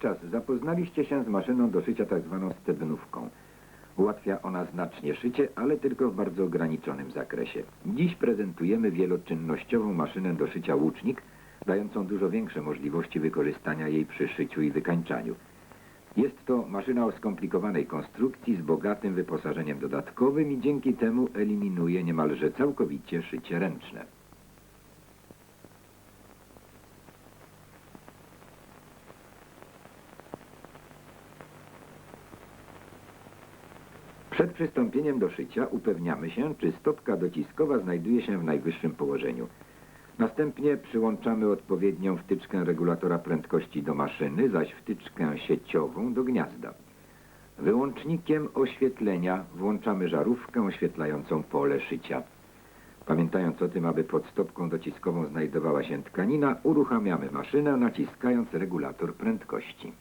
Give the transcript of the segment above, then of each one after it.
czas zapoznaliście się z maszyną do szycia tzw. stebnówką. Ułatwia ona znacznie szycie, ale tylko w bardzo ograniczonym zakresie. Dziś prezentujemy wieloczynnościową maszynę do szycia łucznik, dającą dużo większe możliwości wykorzystania jej przy szyciu i wykańczaniu. Jest to maszyna o skomplikowanej konstrukcji z bogatym wyposażeniem dodatkowym i dzięki temu eliminuje niemalże całkowicie szycie ręczne. Przed przystąpieniem do szycia upewniamy się, czy stopka dociskowa znajduje się w najwyższym położeniu. Następnie przyłączamy odpowiednią wtyczkę regulatora prędkości do maszyny, zaś wtyczkę sieciową do gniazda. Wyłącznikiem oświetlenia włączamy żarówkę oświetlającą pole szycia. Pamiętając o tym, aby pod stopką dociskową znajdowała się tkanina, uruchamiamy maszynę naciskając regulator prędkości.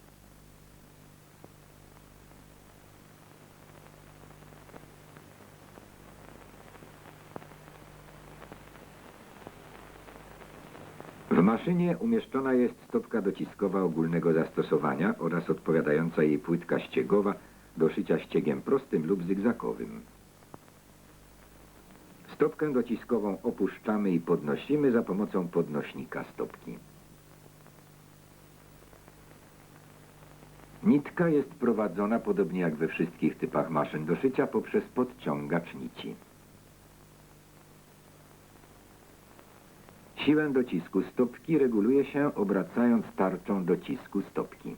W maszynie umieszczona jest stopka dociskowa ogólnego zastosowania oraz odpowiadająca jej płytka ściegowa do szycia ściegiem prostym lub zygzakowym. Stopkę dociskową opuszczamy i podnosimy za pomocą podnośnika stopki. Nitka jest prowadzona, podobnie jak we wszystkich typach maszyn do szycia, poprzez podciągacz nici. Siłę docisku stopki reguluje się obracając tarczą docisku stopki.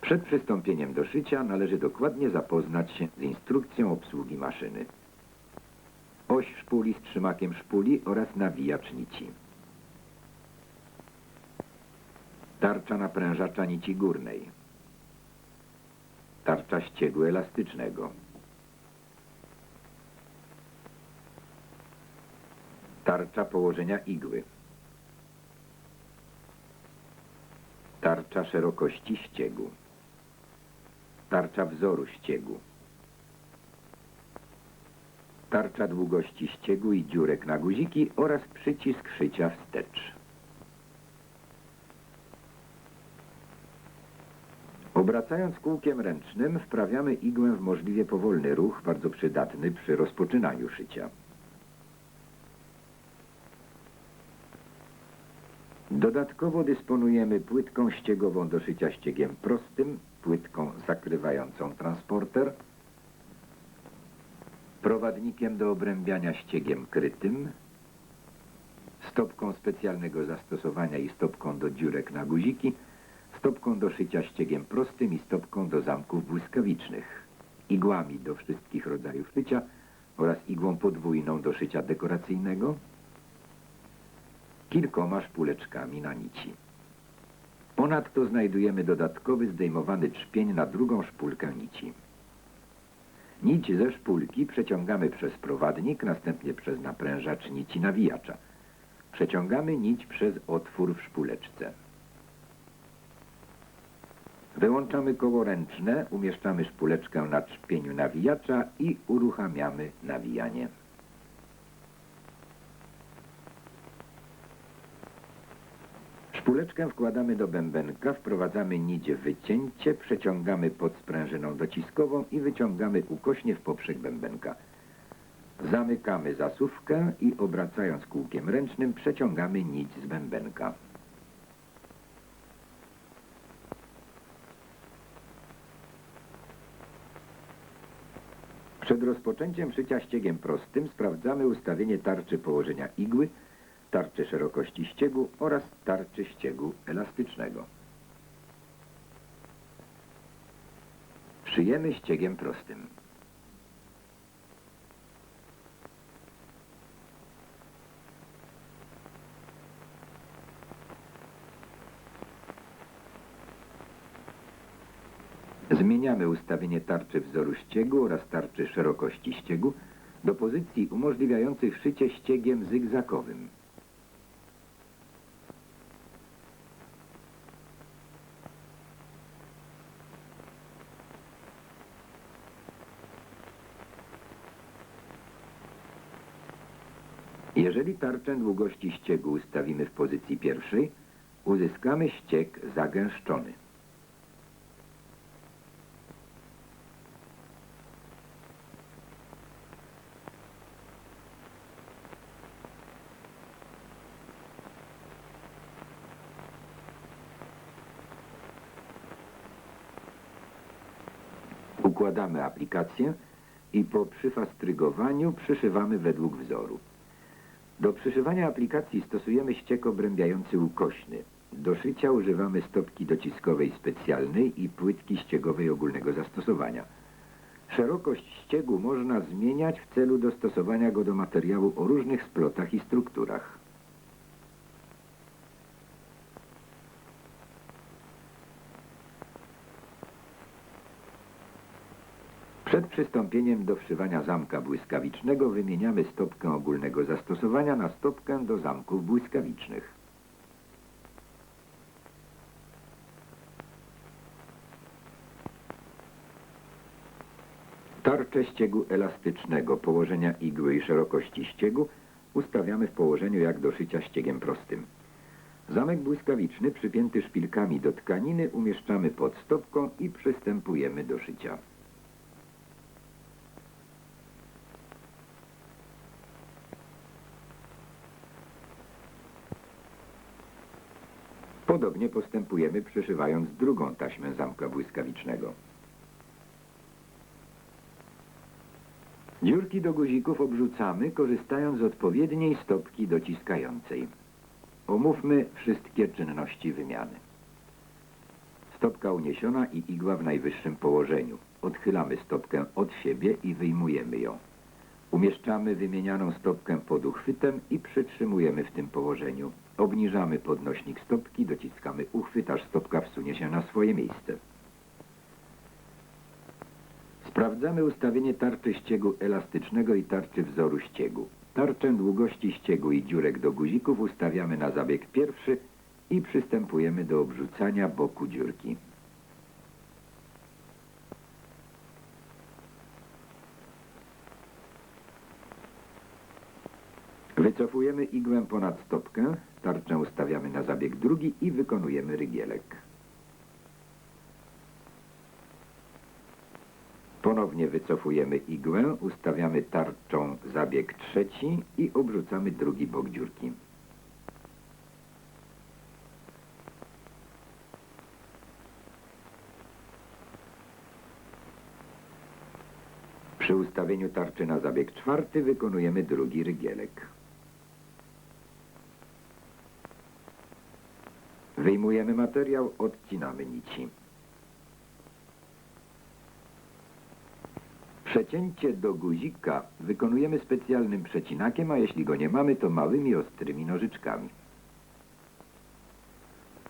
Przed przystąpieniem do szycia należy dokładnie zapoznać się z instrukcją obsługi maszyny. Oś szpuli z trzymakiem szpuli oraz nawijacz nici. Tarcza naprężacza nici górnej. Tarcza ściegu elastycznego. Tarcza położenia igły. Tarcza szerokości ściegu. Tarcza wzoru ściegu. Tarcza długości ściegu i dziurek na guziki oraz przycisk szycia wstecz. Obracając kółkiem ręcznym wprawiamy igłę w możliwie powolny ruch, bardzo przydatny przy rozpoczynaniu szycia. Dodatkowo dysponujemy płytką ściegową do szycia ściegiem prostym, płytką zakrywającą transporter, prowadnikiem do obrębiania ściegiem krytym, stopką specjalnego zastosowania i stopką do dziurek na guziki, stopką do szycia ściegiem prostym i stopką do zamków błyskawicznych, igłami do wszystkich rodzajów szycia oraz igłą podwójną do szycia dekoracyjnego, kilkoma szpuleczkami na nici. Ponadto znajdujemy dodatkowy zdejmowany trzpień na drugą szpulkę nici. Nić ze szpulki przeciągamy przez prowadnik, następnie przez naprężacz nici nawijacza. Przeciągamy nić przez otwór w szpuleczce. Wyłączamy koło ręczne, umieszczamy szpuleczkę na trzpieniu nawijacza i uruchamiamy nawijanie. Szpuleczkę wkładamy do bębenka, wprowadzamy w wycięcie, przeciągamy pod sprężyną dociskową i wyciągamy ukośnie w poprzek bębenka. Zamykamy zasuwkę i obracając kółkiem ręcznym przeciągamy nić z bębenka. Przed rozpoczęciem szycia ściegiem prostym sprawdzamy ustawienie tarczy położenia igły, tarczy szerokości ściegu oraz tarczy ściegu elastycznego. Szyjemy ściegiem prostym. Zmieniamy ustawienie tarczy wzoru ściegu oraz tarczy szerokości ściegu do pozycji umożliwiających szycie ściegiem zygzakowym. Jeżeli tarczę długości ściegu ustawimy w pozycji pierwszej, uzyskamy ściek zagęszczony. Układamy aplikację i po przyfastrygowaniu przyszywamy według wzoru. Do przyszywania aplikacji stosujemy ściek obrębiający ukośny. Do szycia używamy stopki dociskowej specjalnej i płytki ściegowej ogólnego zastosowania. Szerokość ściegu można zmieniać w celu dostosowania go do materiału o różnych splotach i strukturach. Przed przystąpieniem do wszywania zamka błyskawicznego wymieniamy stopkę ogólnego zastosowania na stopkę do zamków błyskawicznych. Tarczę ściegu elastycznego położenia igły i szerokości ściegu ustawiamy w położeniu jak do szycia ściegiem prostym. Zamek błyskawiczny przypięty szpilkami do tkaniny umieszczamy pod stopką i przystępujemy do szycia. Podobnie postępujemy przyszywając drugą taśmę zamka błyskawicznego. Dziurki do guzików obrzucamy, korzystając z odpowiedniej stopki dociskającej. Omówmy wszystkie czynności wymiany. Stopka uniesiona i igła w najwyższym położeniu. Odchylamy stopkę od siebie i wyjmujemy ją. Umieszczamy wymienianą stopkę pod uchwytem i przytrzymujemy w tym położeniu. Obniżamy podnośnik stopki, dociskamy uchwyt, aż stopka wsunie się na swoje miejsce. Sprawdzamy ustawienie tarczy ściegu elastycznego i tarczy wzoru ściegu. Tarczę długości ściegu i dziurek do guzików ustawiamy na zabieg pierwszy i przystępujemy do obrzucania boku dziurki. Wycofujemy igłę ponad stopkę, tarczę ustawiamy na zabieg drugi i wykonujemy rygielek. Ponownie wycofujemy igłę, ustawiamy tarczą zabieg trzeci i obrzucamy drugi bok dziurki. Przy ustawieniu tarczy na zabieg czwarty wykonujemy drugi rygielek. Wyjmujemy materiał, odcinamy nici. Przecięcie do guzika wykonujemy specjalnym przecinakiem, a jeśli go nie mamy, to małymi, ostrymi nożyczkami.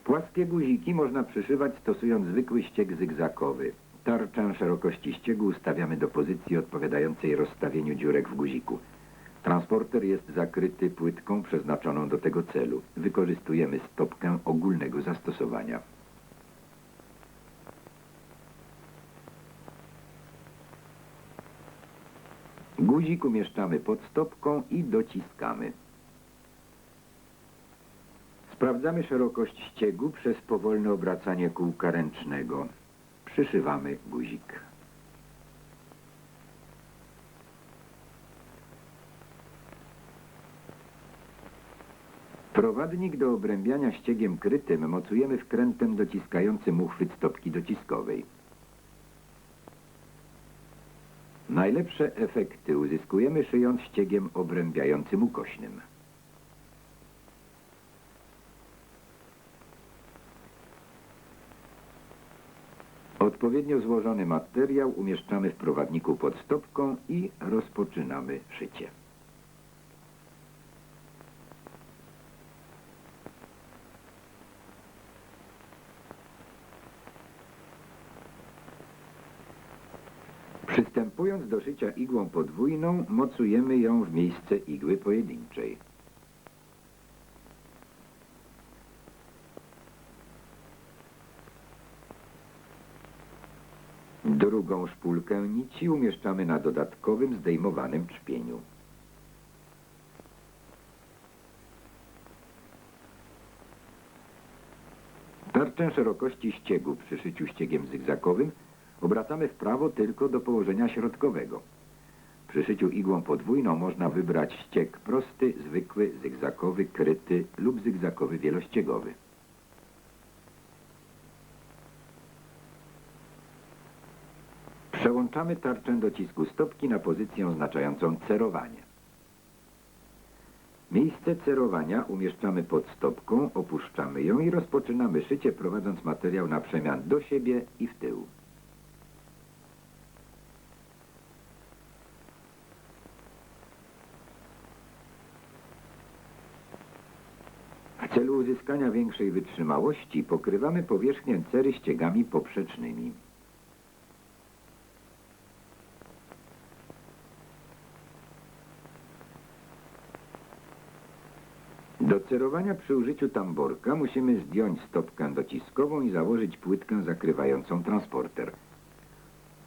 Płaskie guziki można przyszywać stosując zwykły ścieg zygzakowy. Tarczę szerokości ściegu ustawiamy do pozycji odpowiadającej rozstawieniu dziurek w guziku. Transporter jest zakryty płytką przeznaczoną do tego celu. Wykorzystujemy stopkę ogólnego zastosowania. Guzik umieszczamy pod stopką i dociskamy. Sprawdzamy szerokość ściegu przez powolne obracanie kółka ręcznego. Przyszywamy guzik. Prowadnik do obrębiania ściegiem krytym mocujemy wkrętem dociskającym uchwyt stopki dociskowej. Najlepsze efekty uzyskujemy szyjąc ściegiem obrębiającym ukośnym. Odpowiednio złożony materiał umieszczamy w prowadniku pod stopką i rozpoczynamy szycie. Przystępując do szycia igłą podwójną, mocujemy ją w miejsce igły pojedynczej. Drugą szpulkę nici umieszczamy na dodatkowym zdejmowanym trzpieniu. Tarczę szerokości ściegu przy szyciu ściegiem zygzakowym obracamy w prawo tylko do położenia środkowego. Przy szyciu igłą podwójną można wybrać ścieg prosty, zwykły, zygzakowy, kryty lub zygzakowy wielościegowy. Przełączamy tarczę docisku stopki na pozycję oznaczającą cerowanie. Miejsce cerowania umieszczamy pod stopką, opuszczamy ją i rozpoczynamy szycie, prowadząc materiał na przemian do siebie i w tył. W celu uzyskania większej wytrzymałości pokrywamy powierzchnię cery ściegami poprzecznymi. Do cerowania przy użyciu tamborka musimy zdjąć stopkę dociskową i założyć płytkę zakrywającą transporter.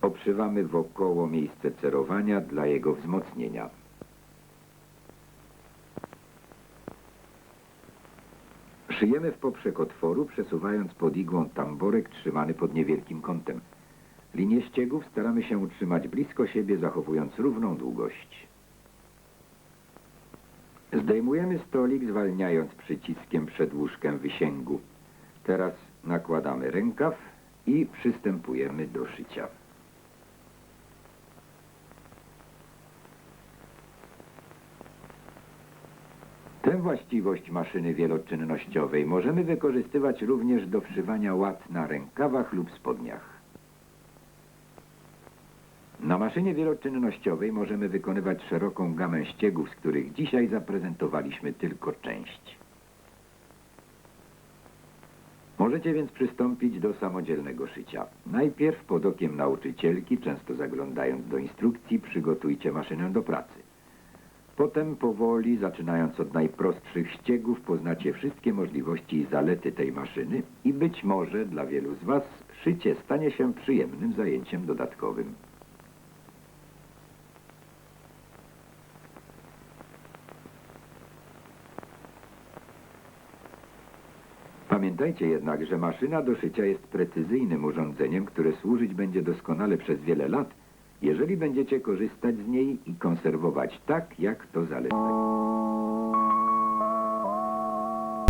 Obszywamy wokoło miejsce cerowania dla jego wzmocnienia. Szyjemy w poprzek otworu, przesuwając pod igłą tamborek trzymany pod niewielkim kątem. Linię ściegów staramy się utrzymać blisko siebie, zachowując równą długość. Zdejmujemy stolik, zwalniając przyciskiem przedłużkę wysięgu. Teraz nakładamy rękaw i przystępujemy do szycia. Właściwość maszyny wieloczynnościowej możemy wykorzystywać również do wszywania łat na rękawach lub spodniach. Na maszynie wieloczynnościowej możemy wykonywać szeroką gamę ściegów, z których dzisiaj zaprezentowaliśmy tylko część. Możecie więc przystąpić do samodzielnego szycia. Najpierw pod okiem nauczycielki, często zaglądając do instrukcji, przygotujcie maszynę do pracy. Potem powoli, zaczynając od najprostszych ściegów, poznacie wszystkie możliwości i zalety tej maszyny i być może dla wielu z Was szycie stanie się przyjemnym zajęciem dodatkowym. Pamiętajcie jednak, że maszyna do szycia jest precyzyjnym urządzeniem, które służyć będzie doskonale przez wiele lat, jeżeli będziecie korzystać z niej i konserwować tak, jak to zaleca.